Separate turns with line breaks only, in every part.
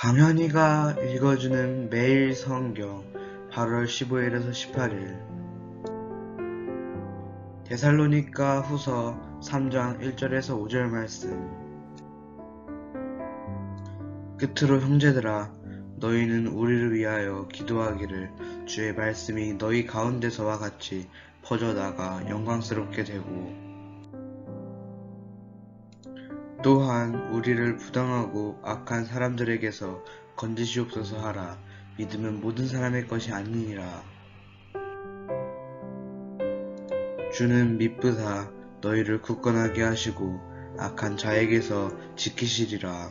강현이가 읽어주는 매일 성경 8월 15일에서 18일. 데살로니가 후서 3장 1절에서 5절 말씀. 끝으로 형제들아 너희는 우리를 위하여 기도하기를 주의 말씀이 너희 가운데서와 같이 퍼져나가 영광스럽게 되고 또한 우리를 부당하고 악한 사람들에게서 건지시옵소서 하라. 믿음은 모든 사람의 것이 아니니라. 주는 미쁘사 너희를 굳건하게 하시고 악한 자에게서 지키시리라.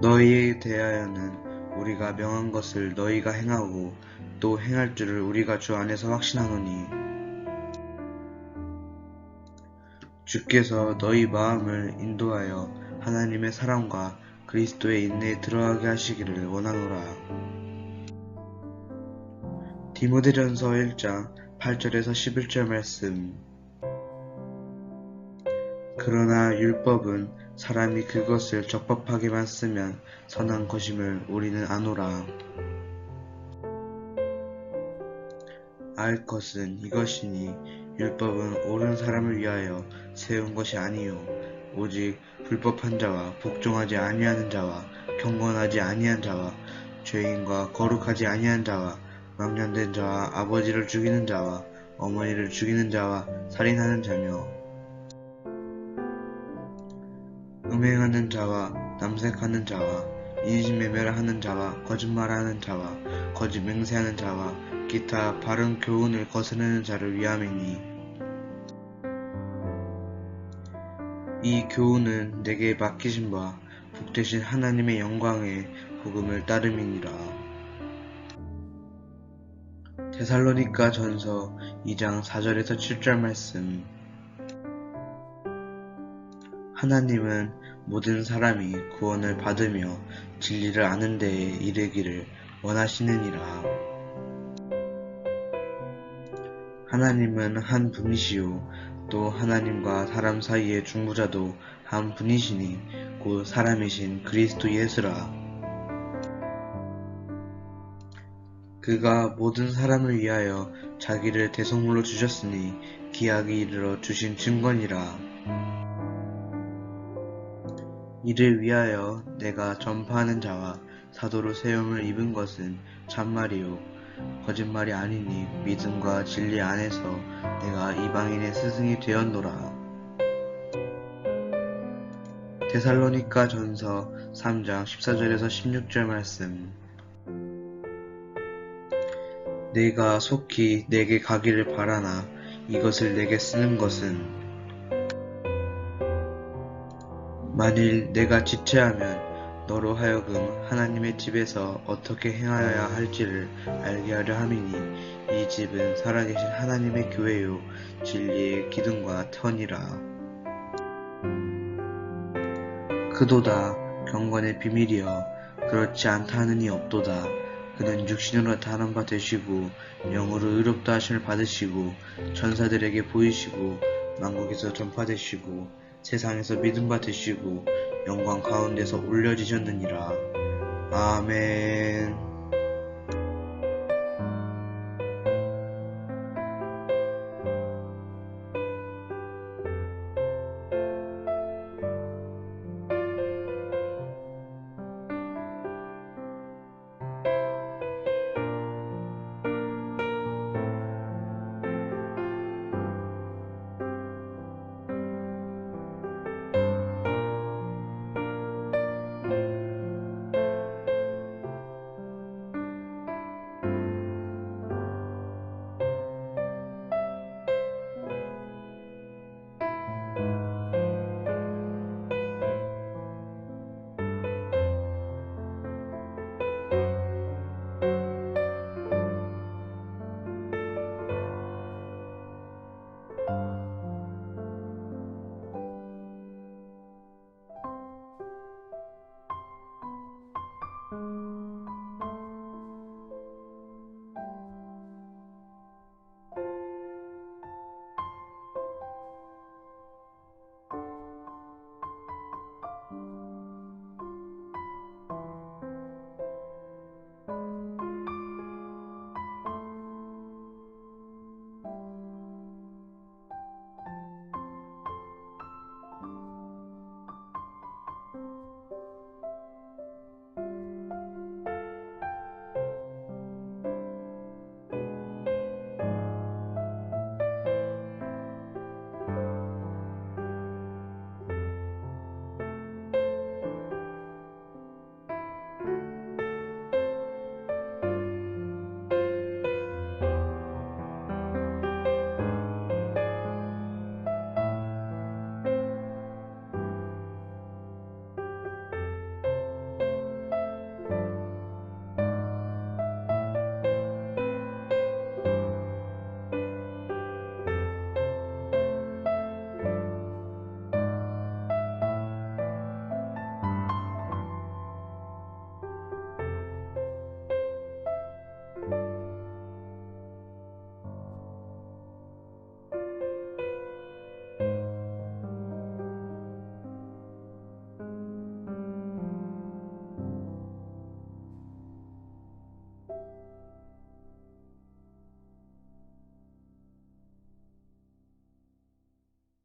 너희에 대하여는 우리가 명한 것을 너희가 행하고 또 행할 줄을 우리가 주 안에서 확신하노니 주께서 너희 마음을 인도하여 하나님의 사랑과 그리스도의 인내에 들어가게 하시기를 원하노라. 디모데전서 1장 8절에서 11절 말씀 그러나 율법은 사람이 그것을 적법하게만 쓰면 선한 것임을 우리는 아노라. 알 것은 이것이니 율법은 옳은 사람을 위하여 세운 것이 아니요. 오직 불법한 자와 복종하지 아니하는 자와 경건하지 아니한 자와 죄인과 거룩하지 아니한 자와 망년된 자와 아버지를 죽이는 자와 어머니를 죽이는 자와 살인하는 자며 음행하는 자와 남색하는 자와 인신매매를 자와 거짓말하는 자와 거짓 맹세하는 자와 기타 바른 교훈을 거스르는 자를 위함이니 이 교훈은 내게 맡기신 바 복되신 하나님의 영광의 복음을 따름이니라. 데살로니가 전서 2장 4절에서 7절 말씀 하나님은 모든 사람이 구원을 받으며 진리를 아는 데에 이르기를 원하시느니라. 하나님은 한 분이시요 또 하나님과 사람 사이의 중보자도 한 분이시니 곧 사람이신 그리스도 예수라. 그가 모든 사람을 위하여 자기를 대성물로 주셨으니 기약이 이르러 주신 증거니라. 이를 위하여 내가 전파하는 자와 사도로 세움을 입은 것은 참말이요 거짓말이 아니니 믿음과 진리 안에서 내가 이방인의 스승이 되었노라. 데살로니가 전서 3장 14절에서 16절 말씀 내가 속히 내게 가기를 바라나 이것을 내게 쓰는 것은 만일 내가 지체하면 너로 하여금 하나님의 집에서 어떻게 행하여야 할지를 알게 하려 함이니 이 집은 살아계신 하나님의 교회요 진리의 기둥과 터니라. 그도다 경건의 비밀이여 그렇지 않다는 이 없도다. 그는 육신으로 다른 바 되시고 영으로 의롭다 하심을 받으시고 전사들에게 보이시고 만국에서 전파되시고 세상에서 믿음 받으시고 영광 가운데서 올려지셨느니라. 아멘.